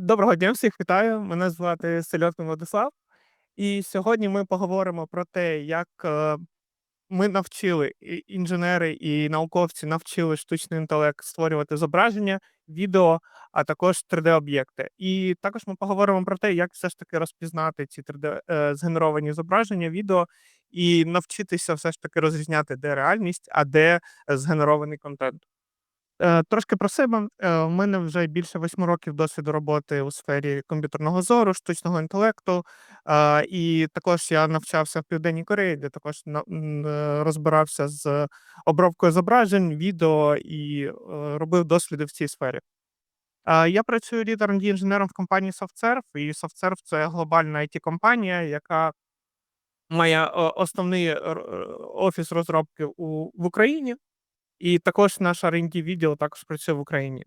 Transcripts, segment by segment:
Доброго дня, всіх вітаю. Мене звати Сельотин Владислав. І сьогодні ми поговоримо про те, як е, ми навчили інженери і науковці навчили штучний інтелект створювати зображення, відео, а також 3D-об'єкти. І також ми поговоримо про те, як все ж таки розпізнати ці 3D е, згенеровані зображення, відео, і навчитися все ж таки розрізняти, де реальність, а де е, згенерований контент. Е, Трошки про себе. Е, У мене вже більше восьми років досвіду роботи у сфері комп'ютерного зору, штучного інтелекту. І також я навчався в Південній Кореї, де також е, розбирався з обробкою зображень, відео і е, робив досліди в цій сфері. Я працюю лід R&D інженером в компанії SoftServe, і SoftServe — це глобальна it компанія яка має е, основний офіс розробки в Україні. І також наш R&D відділ також працює в Україні.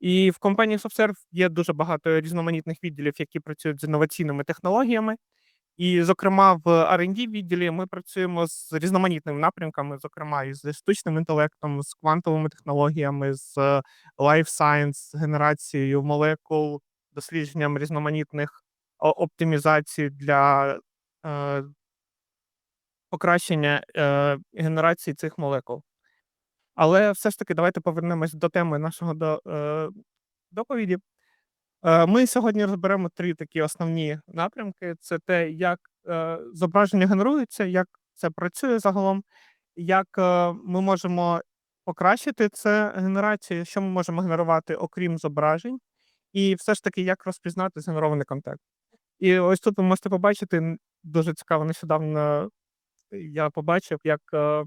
І в компанії SoftServe є дуже багато різноманітних відділів, які працюють з інноваційними технологіями. І, зокрема, в R&D відділі ми працюємо з різноманітними напрямками, зокрема, і з штучним інтелектом, з квантовими технологіями, з life science, генерацією молекул, дослідженням різноманітних оптимізацій для е, покращення е, генерації цих молекул. Але все ж таки давайте повернемось до теми нашого до, е, доповіді. Е, ми сьогодні розберемо три такі основні напрямки: це те, як е, зображення генерується, як це працює загалом, як е, ми можемо покращити це генерацію, що ми можемо генерувати окрім зображень, і все ж таки, як розпізнати згенерований контент. І ось тут ви можете побачити дуже цікаво, нещодавно я побачив, як е,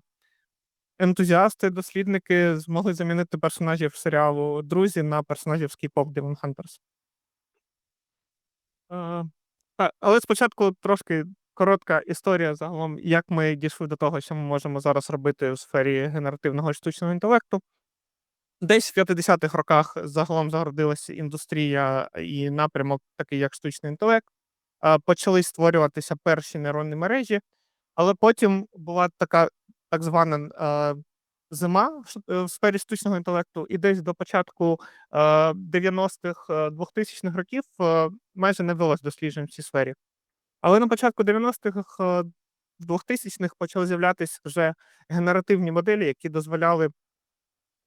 ентузіасти, дослідники змогли замінити персонажів серіалу Друзі на персонажів з K-pop Demon Hunters. Е, але спочатку трошки коротка історія загалом, як ми дійшли до того, що ми можемо зараз робити у сфері генеративного штучного інтелекту. Десь в 50-х роках загалом загородилася індустрія і напрямок, такий як штучний інтелект. Е, Почали створюватися перші нейронні мережі, але потім була така так звана е, зима в е, в сфері штучного інтелекту, і десь до початку е, 90-х, е, 2000-х років майже не вдалося досліджень в цій сфері. Але на початку 90-х, е, 2000-х почали з'являтися вже генеративні моделі, які дозволяли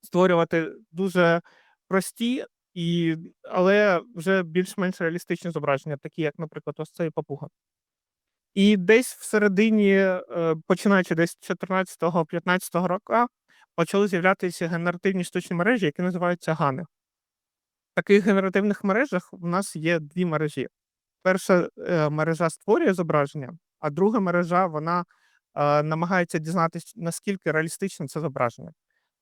створювати дуже прості, і, але вже більш-менш реалістичні зображення, такі як, наприклад, ось цей папуга. І десь всередині, е, починаючи десь 14-15 року, почали з'являтися генеративні штучні мережі, які називаються гани. В таких генеративних мережах у нас є дві мережі. Перша е, мережа створює зображення, а друга мережа вона е, намагається дізнатися, наскільки реалістичне це зображення.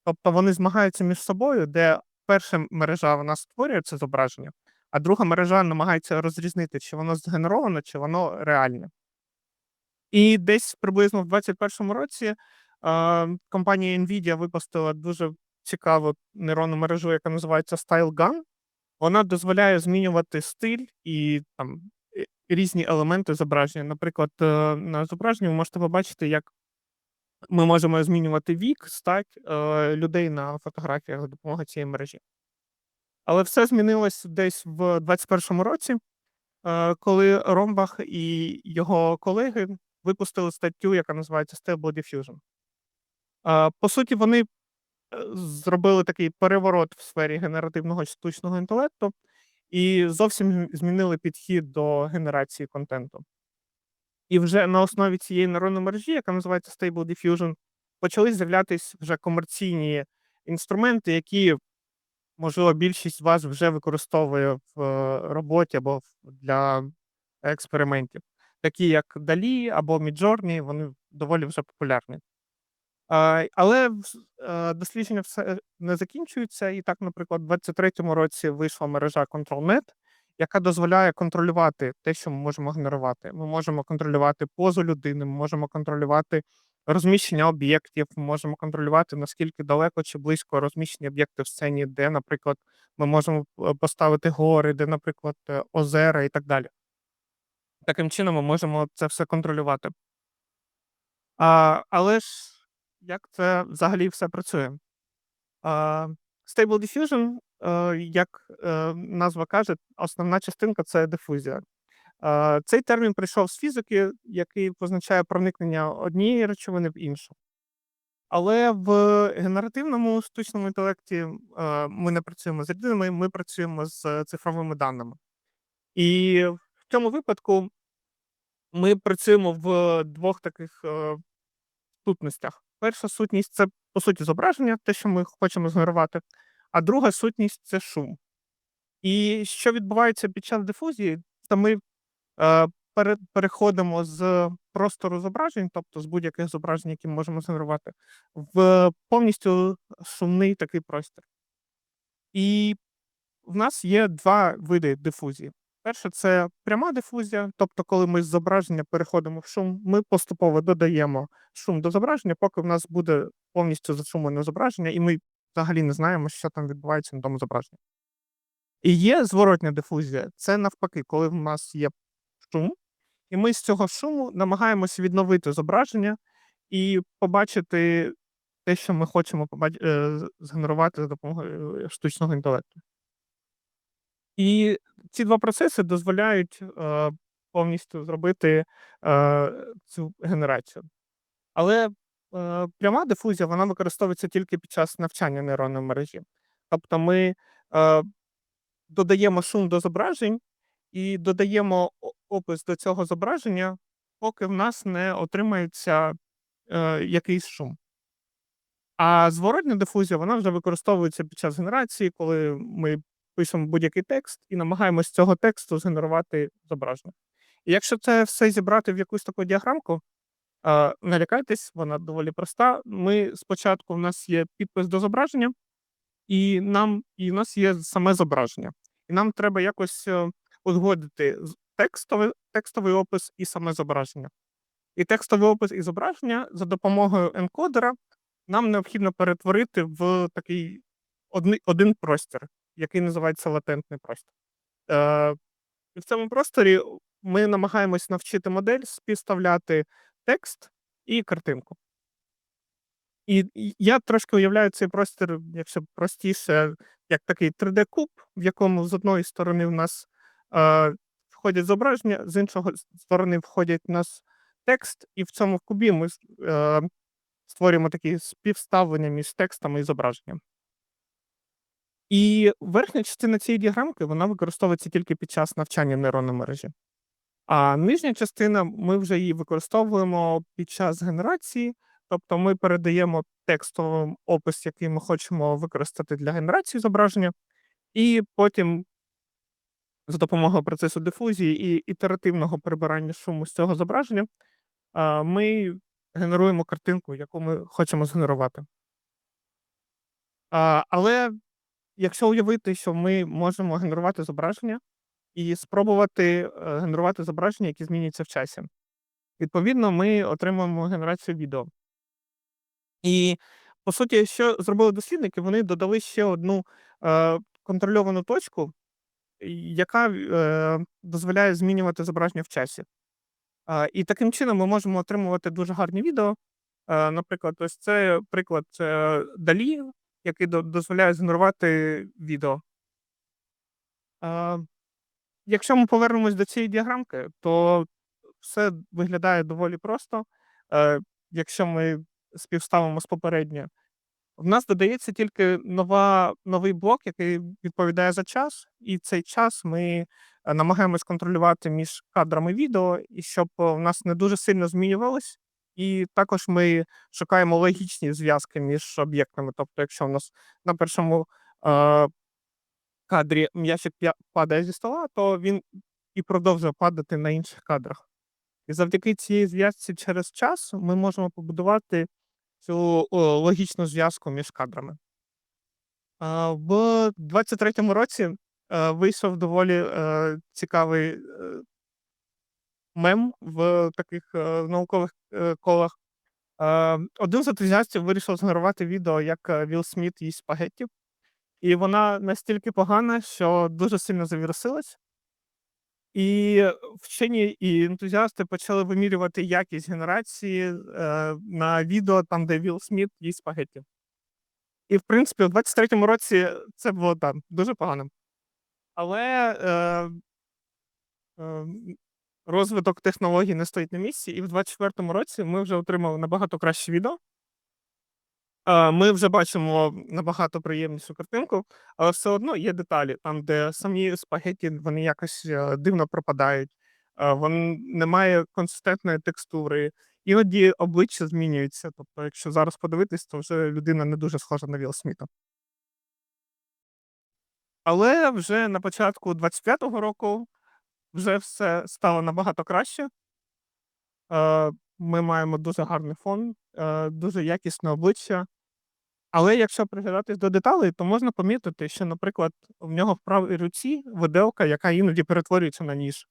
Тобто вони змагаються між собою, де перша мережа вона створює це зображення, а друга мережа намагається розрізнити, чи воно згенеровано, чи воно реальне. І десь приблизно в 2021 році компанія Nvidia випустила дуже цікаву нейронну мережу, яка називається StyleGAN. Вона дозволяє змінювати стиль і там різні елементи зображення. Наприклад, е, на зображенні ви можете побачити, як ми можемо змінювати вік, стать е, людей на фотографіях за допомогою цієї мережі. Але все змінилось десь в 2021 році, е, коли Ромбах і його колеги випустили статтю, яка називається Stable Diffusion. По суті, вони е, зробили такий переворот в сфері генеративного штучного інтелекту і зовсім змінили підхід до генерації контенту. І вже на основі цієї нейронної мережі, яка називається Stable Diffusion, почали з'являтися вже комерційні інструменти, які, можливо, більшість вас вже використовує в е, роботі або для експериментів, такі як DALL-E або Midjourney, вони доволі вже популярні. Але е, дослідження все не закінчуються. І так, наприклад, у 2023 році вийшла мережа ControlNet, яка дозволяє контролювати те, що ми можемо генерувати. Ми можемо контролювати позу людини, ми можемо контролювати розміщення об'єктів, ми можемо контролювати, наскільки далеко чи близько розміщені об'єкти в сцені, де, наприклад, ми можемо е, поставити гори, де, наприклад, е, озера і так далі. Таким чином ми можемо це все контролювати. А, але ж як це взагалі все працює? А, Stable Diffusion як е, назва каже, основна частинка це дифузія. Цей термін прийшов з фізики, який позначає проникнення однієї речовини в іншу. Але в генеративному штучному інтелекті ми не працюємо з рідинами, ми працюємо з цифровими даними. І цьому випадку ми працюємо в двох таких е, сутностях. Перша сутність це, по суті, зображення, те, що ми хочемо згенерувати, а друга сутність це шум. І що відбувається під час дифузії, це ми е, переходимо з простору зображень, тобто з будь-яких зображень, які ми можемо згенерувати, в повністю шумний такий простір. І в нас є два види дифузії. Перше, це пряма дифузія, тобто, коли ми з зображення переходимо в шум, ми поступово додаємо шум до зображення, поки в нас буде повністю зашумлене зображення, і ми взагалі не знаємо, що там відбувається на тому зображенні. І є зворотня дифузія. Це навпаки, коли в нас є шум, і ми з цього шуму намагаємося відновити зображення і побачити те, що ми хочемо е, згенерувати за допомогою е, штучного інтелекту. І ці два процеси дозволяють е, повністю зробити е, цю генерацію. Але е, пряма дифузія вона використовується тільки під час навчання нейронної мережі. Тобто ми е, додаємо шум до зображень і додаємо опис до цього зображення, поки в нас не отримається е, якийсь шум. А зворотня дифузія вона вже використовується під час генерації, коли ми пишемо будь-який текст і намагаємося з цього тексту згенерувати зображення. І якщо це все зібрати в якусь таку діаграмку, не лякайтесь, вона доволі проста. Ми спочатку в нас є підпис до зображення, і нам і в нас є саме зображення. І нам треба якось е, узгодити текстовий, текстовий опис і саме зображення. І текстовий опис і зображення за допомогою енкодера нам необхідно перетворити в такий один простір, який називається латентний простір. Е, і в цьому просторі ми намагаємось навчити модель співставляти текст і картинку. І я трошки уявляю цей простір, якщо простіше, як такий 3D-куб, в якому з одної сторони в нас е, входять зображення, з іншого сторони входять у нас текст, і в цьому кубі ми е, створюємо такі співставлення між текстом і зображенням. І верхня частина цієї діаграмки вона використовується тільки під час навчання нейронної мережі. А нижня частина ми вже її використовуємо під час генерації, тобто ми передаємо текстовий опис, який ми хочемо використати для генерації зображення, і потім за допомогою процесу дифузії і ітеративного прибирання шуму з цього зображення ми генеруємо картинку, яку ми хочемо згенерувати. Але якщо уявити, що ми можемо генерувати зображення і спробувати е, генерувати зображення, які змінюються в часі. Відповідно, ми отримуємо генерацію відео. І по суті, що зробили дослідники, вони додали ще одну е, контрольовану точку, яка е, дозволяє змінювати зображення в часі. А, і таким чином ми можемо отримувати дуже гарні відео. Е, наприклад, ось це приклад це Далі, який до- дозволяє згенерувати відео. Е, якщо ми повернемось до цієї діаграмки, то все виглядає доволі просто. Е, якщо ми співставимо з попередньою, в нас додається тільки нова, новий блок, який відповідає за час, і цей час ми е, намагаємось контролювати між кадрами відео, і щоб в нас не дуже сильно змінювалось. І також ми шукаємо логічні зв'язки між об'єктами. Тобто, якщо в нас на першому е, кадрі м'ячик падає зі стола, то він і продовжує падати на інших кадрах. І завдяки цій зв'язці через час ми можемо побудувати цю логічну зв'язку між кадрами. В 23-му році е, вийшов доволі е, цікавий е, мем в таких е, наукових е, колах. Е, Один з ентузіастів вирішив згенерувати відео, як е, Вілл Сміт їсть спагетті. І вона настільки погана, що дуже сильно завірусилась. І вчені і ентузіасти почали вимірювати якість генерації е, на відео, там, де Вілл Сміт їсть спагетті. І, в принципі, у 23-му році це було так, дуже погано. Але е, е, розвиток технологій не стоїть на місці, і в 24-му році ми вже отримали набагато краще відео. Ми вже бачимо набагато приємнішу картинку, але все одно є деталі, там, де самі спагеті вони якось е, дивно пропадають, е, вон немає консистентної текстури, іноді обличчя змінюються. Тобто, якщо зараз подивитись, то вже людина не дуже схожа на Вілла Сміта. Але вже на початку 25-го року вже все стало набагато краще. Е, Ми маємо дуже гарний фон, е, дуже якісне обличчя. Але якщо приглядатись до деталей, то можна помітити, що, наприклад, в нього в правій руці виделка, яка іноді перетворюється на ніж.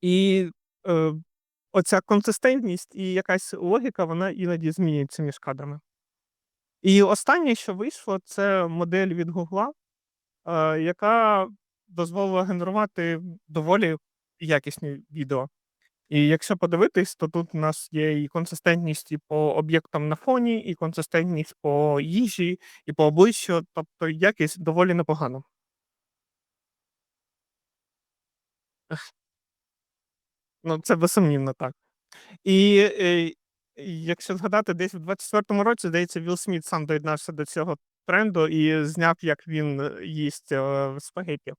І е, оця консистентність і якась логіка, вона іноді змінюється між кадрами. І останнє, що вийшло, це модель від Гугла, е, яка дозволила генерувати доволі якісні відео. І якщо подивитись, то тут у нас є і консистентність і по об'єктам на фоні, і консистентність по їжі, і по обличчю, тобто якість доволі непогана. Ну, це безсумнівно так. І е, якщо згадати, десь в 24-му році, здається, Вілл Сміт сам доєднався до цього тренду і зняв, як він е, їсть е, спагетті.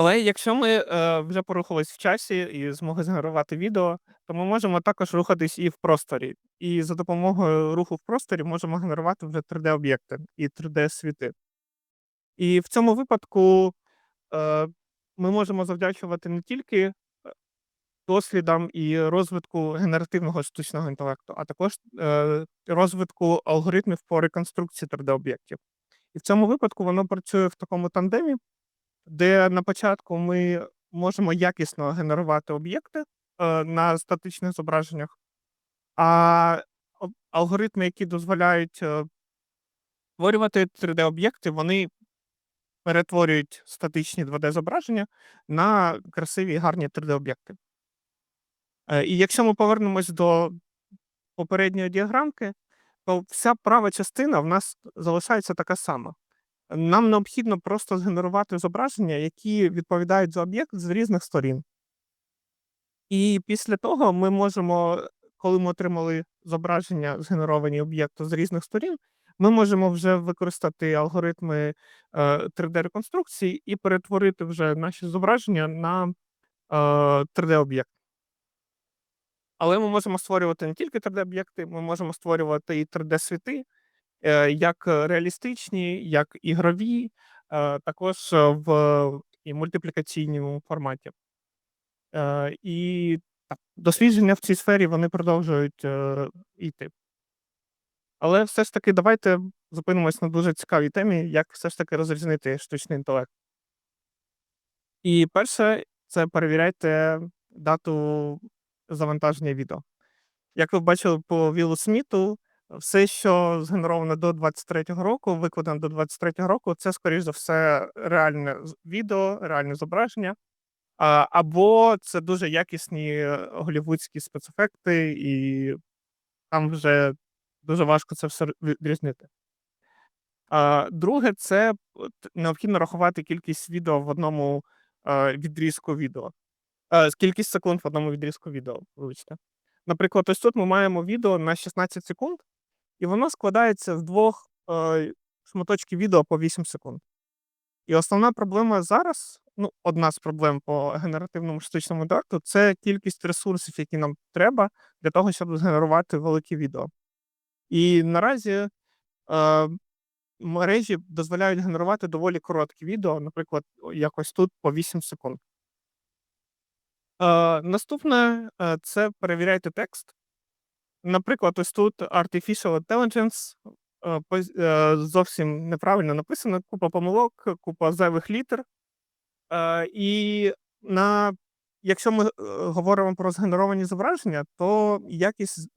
Але якщо ми е, вже порухались в часі і змогли згенерувати відео, то ми можемо також рухатись і в просторі. І за допомогою руху в просторі можемо генерувати вже 3D-об'єкти і 3D-світи. І в цьому випадку е, ми можемо завдячувати не тільки дослідам і розвитку генеративного штучного інтелекту, а також е, розвитку алгоритмів по реконструкції 3D-об'єктів. І в цьому випадку воно працює в такому тандемі, де на початку ми можемо якісно генерувати об'єкти е, на статичних зображеннях, а алгоритми, які дозволяють е, створювати 3D-об'єкти, вони перетворюють статичні 2D-зображення на красиві і гарні 3D-об'єкти. Е, І якщо ми повернемось до попередньої діаграмки, то вся права частина в нас залишається така сама. Нам необхідно просто згенерувати зображення, які відповідають за об'єкт з різних сторін. І після того ми можемо, коли ми отримали зображення, згенеровані об'єкту з різних сторін, ми можемо вже використати алгоритми е, 3D-реконструкції і перетворити вже наші зображення на е, 3D-об'єкт. Але ми можемо створювати не тільки 3D-об'єкти, ми можемо створювати і 3D-світи, е, як реалістичні, як ігрові, е, також е, в і мультиплікаційному форматі. Е, І так, дослідження в цій сфері вони продовжують е, йти. Але все ж таки, давайте зупинимось на дуже цікавій темі, як все ж таки розрізнити штучний інтелект. І перше, це перевіряйте дату завантаження відео. Як ви бачили по Вілу Сміту, все, що згенеровано до 23-го року, викладено до 23-го року, це, скоріш за все, реальне відео, реальне зображення. Або це дуже якісні голівудські спецефекти, і там вже дуже важко це все відрізнити. Друге, це необхідно рахувати кількість відео в одному е, відрізку відео. Е, кількість секунд в одному відрізку відео, вибачте. Наприклад, ось тут ми маємо відео на 16 секунд, і воно складається з двох е, шматочків відео по 8 секунд. І основна проблема зараз, ну, одна з проблем по генеративному штучному інтелекту, це кількість ресурсів, які нам треба для того, щоб згенерувати великі відео. І наразі е, мережі дозволяють генерувати доволі короткі відео, наприклад, якось тут по 8 секунд. Е, наступне е, це перевіряйте текст. Наприклад, ось тут Artificial Intelligence е, е, зовсім неправильно написано, купа помилок, купа зайвих літер. Е, і на, якщо ми говоримо про згенеровані зображення, то якість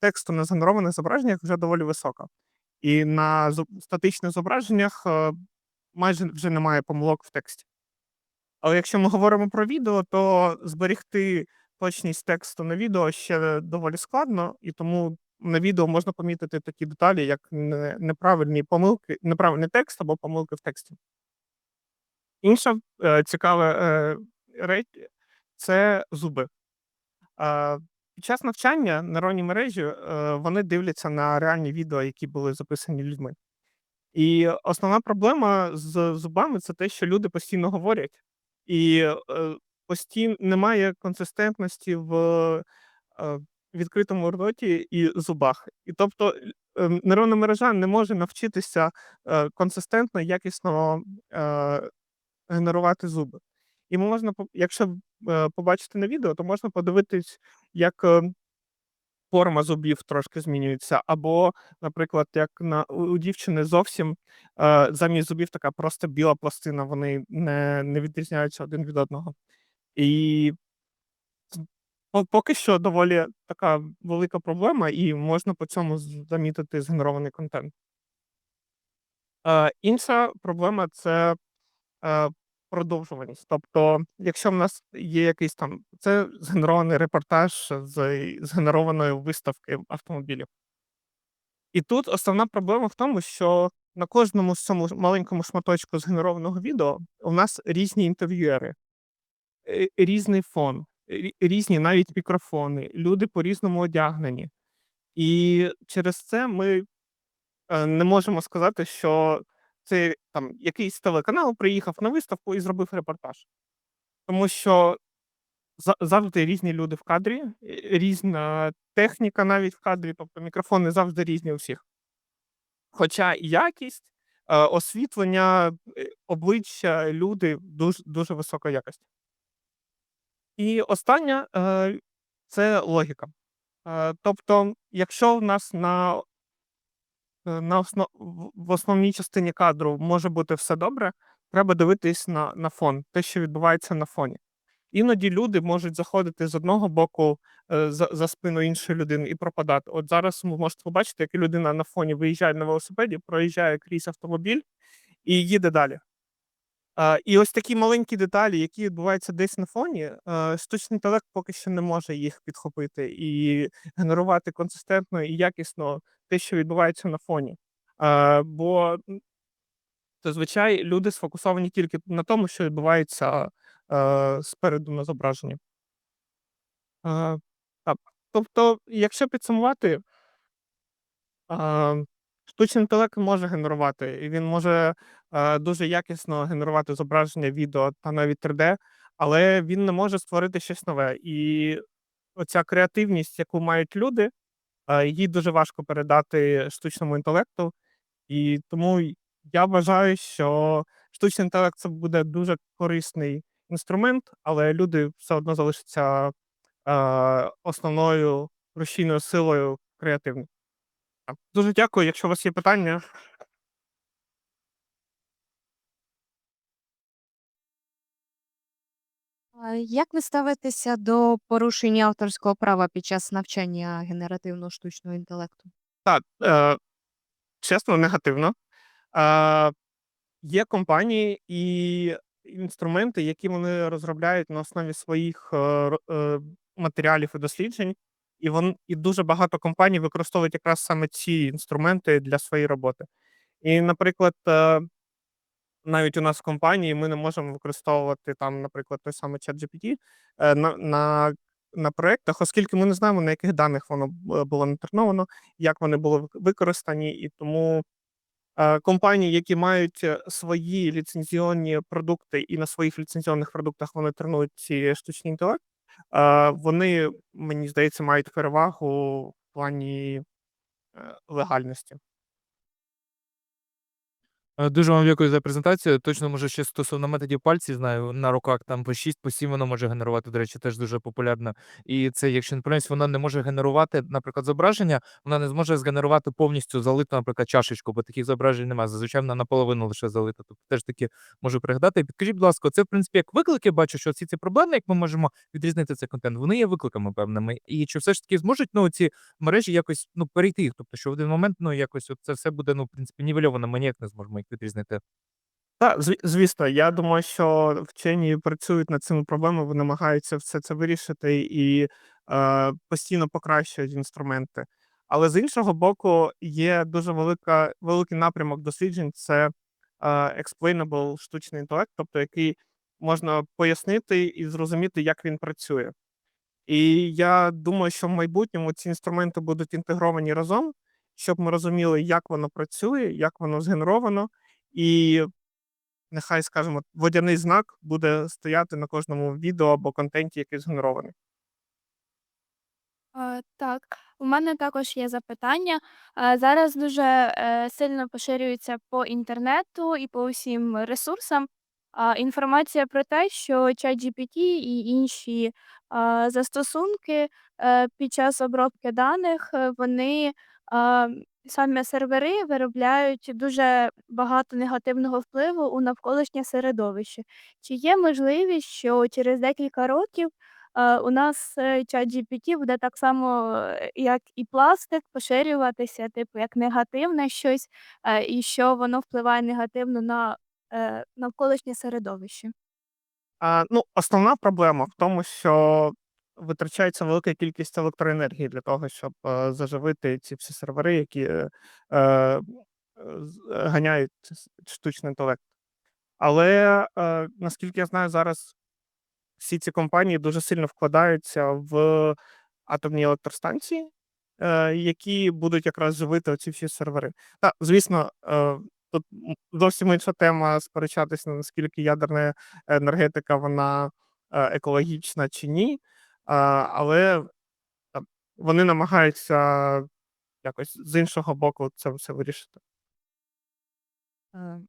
тексту на згенерованих зображеннях вже доволі висока. І на статичних зображеннях майже вже немає помилок в тексті. Але якщо ми говоримо про відео, то зберегти точність тексту на відео ще доволі складно, і тому на відео можна помітити такі деталі, як неправильні помилки неправильний текст або помилки в тексті. Інша, е, цікава, е, реч це зуби. Е, під час навчання нейронні мережі, е, вони дивляться на реальні відео, які були записані людьми. І основна проблема з зубами це те, що люди постійно говорять, і, е, постійно немає консистентності в, е, відкритому роті і зубах. І тобто, е, нейронна мережа не може навчитися, е, консистентно, якісно, генерувати зуби. І можна якщо, побачити на відео, то можна подивитись, як, форма зубів трошки змінюється, або, наприклад, як на у дівчини зовсім, замість зубів така просто біла пластина, вони не не відрізняються один від одного. І по поки що доволі така велика проблема, і можна по цьому замітити згенерований контент. Е, інша проблема це, е, продовжуваність. Тобто, якщо в нас є якийсь там це згенерований репортаж з згенерованої виставки автомобілів. І тут основна проблема в тому, що на кожному з цьому маленькому шматочку згенерованого відео у нас різні інтерв'юери, різний фон, різні навіть мікрофони, люди по-різному одягнені. І через це ми, е, не можемо сказати, що це там якийсь телеканал приїхав на виставку і зробив репортаж. Тому що завжди різні люди в кадрі, е, різна техніка навіть в кадрі, тобто мікрофони завжди різні у всіх. Хоча якість, е, освітлення, е, обличчя, люди дуж дуже високої якості. І остання, е, це логіка. Е, тобто, якщо в нас на е, на осно в основній частині кадру може бути все добре, треба дивитись на на фон, те, що відбувається на фоні. Іноді люди можуть заходити з одного боку, за за спину іншої людини і пропадати. От зараз ви можете побачити, як людина на фоні виїжджає на велосипеді, проїжджає крізь автомобіль і їде далі. І ось такі маленькі деталі, які відбуваються десь на фоні, штучний інтелект поки що не може їх підхопити і генерувати консистентно і якісно те, що відбувається на фоні. Бо зазвичай люди сфокусовані тільки на тому, що відбувається, спереду на зображенні. Тобто, якщо підсумувати штучний інтелект може генерувати, і він може, е, дуже якісно генерувати зображення, відео та навіть 3D, але він не може створити щось нове. І оця креативність, яку мають люди, е, її дуже важко передати штучному інтелекту. І тому я вважаю, що штучний інтелект це буде дуже корисний інструмент, але люди все одно залишаться, е, основною рушійною силою креативним. Дуже дякую. Якщо у вас є питання. Як ви ставитеся до порушення авторського права під час навчання генеративного штучного інтелекту? Так, е, чесно, негативно. Е, є компанії і інструменти, які вони розробляють на основі своїх, е, е, матеріалів і досліджень, і вон і дуже багато компаній використовують якраз саме ці інструменти для своєї роботи. І, наприклад, е, навіть у нас в компанії ми не можемо використовувати там, наприклад, той самий ChatGPT, е, на на на проєктах, оскільки ми не знаємо, на яких даних воно б було натреновано, як вони були використані. І тому, е, компанії, які мають, е, свої ліцензіонні продукти, і на своїх ліцензіонних продуктах вони тренують ці штучний інтелект, вони, мені здається, мають перевагу в плані, е, легальності. Е, дуже вам дякую за презентацію. Точно, може, ще стосовно методів пальців знаю, на руках там по 6, по 7 воно може генерувати, до речі, теж дуже популярно. І це, якщо не помиляюсь, вона не може генерувати, наприклад, зображення, вона не зможе згенерувати повністю залиту, наприклад, чашечку, бо таких зображень немає. Зазвичай вона наполовину лише залита. Тобто теж таки можу пригадати. Підкажіть, будь ласка, це в принципі як виклики бачу, що всі ці проблеми, як ми можемо відрізнити цей контент, вони є викликами певними. І чи все ж таки зможуть ну, ці мережі якось ну, перейти їх? Тобто, що в один момент ну, якось от це все буде, ну, в принципі, нівельовано, ми ніяк не зможемо відрізнити. Та, звісно, я думаю, що вчені працюють над цими проблемами, намагаються все це вирішити і, е, постійно покращують інструменти. Але з іншого боку, є дуже велика, великий напрямок досліджень це е, explainable штучний інтелект, тобто який можна пояснити і зрозуміти, як він працює. І я думаю, що в майбутньому ці інструменти будуть інтегровані разом, щоб ми розуміли, як воно працює, як воно згенеровано, і нехай, скажімо, водяний знак буде стояти на кожному відео або контенті, який згенерований. Так, у мене також є запитання. Зараз дуже е, сильно поширюється по інтернету і по усім ресурсам інформація про те, що ChatGPT і інші застосунки е, під час обробки даних е, вони а, саме сервери виробляють дуже багато негативного впливу у навколишнє середовище. Чи є можливість, що через декілька років у нас е, ChatGPT буде так само, е, як і пластик, поширюватися, типу, як негативне щось, і що воно впливає негативно на е, навколишнє середовище. А, ну, основна проблема в тому, що витрачається велика кількість електроенергії для того, щоб е, заживити ці всі сервери, які е, е, ганяють штучний інтелект. Але наскільки я знаю, зараз всі ці компанії дуже сильно вкладаються в атомні електростанції, які будуть якраз живити оці всі сервери. Так, звісно, тут зовсім інша тема сперечатися, наскільки ядерна енергетика вона екологічна чи ні. Але там, вони намагаються якось з іншого боку це все вирішити. Е,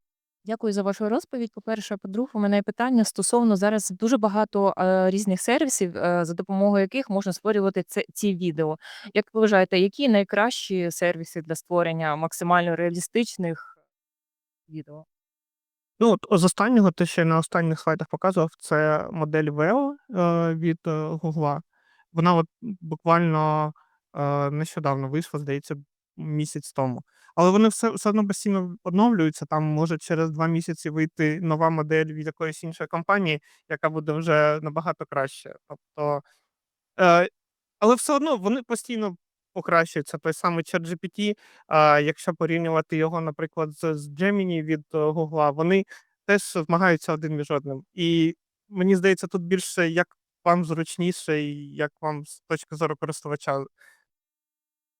Дякую за вашу розповідь. По-перше, по-друге, у мене є питання стосовно зараз дуже багато е, різних сервісів, е, за допомогою яких можна створювати це, ці відео. Як ви вважаєте, які найкращі сервіси для створення максимально реалістичних відео? Ну, от з останнього, те, що я на останніх слайдах показував, це модель е, від е, Гугла. Вона от буквально е, нещодавно вийшла, здається, місяць тому. Але вони все, все одно постійно оновлюються. Там може через два місяці вийти нова модель від якоїсь іншої компанії, яка буде вже набагато краще. Тобто, е, але все одно вони постійно покращуються. Той самий ChatGPT, а, якщо порівнювати його, наприклад, з, з Gemini від е, Google, вони теж змагаються один між одним. І мені здається, тут більше як вам зручніше і як вам з точки зору користувача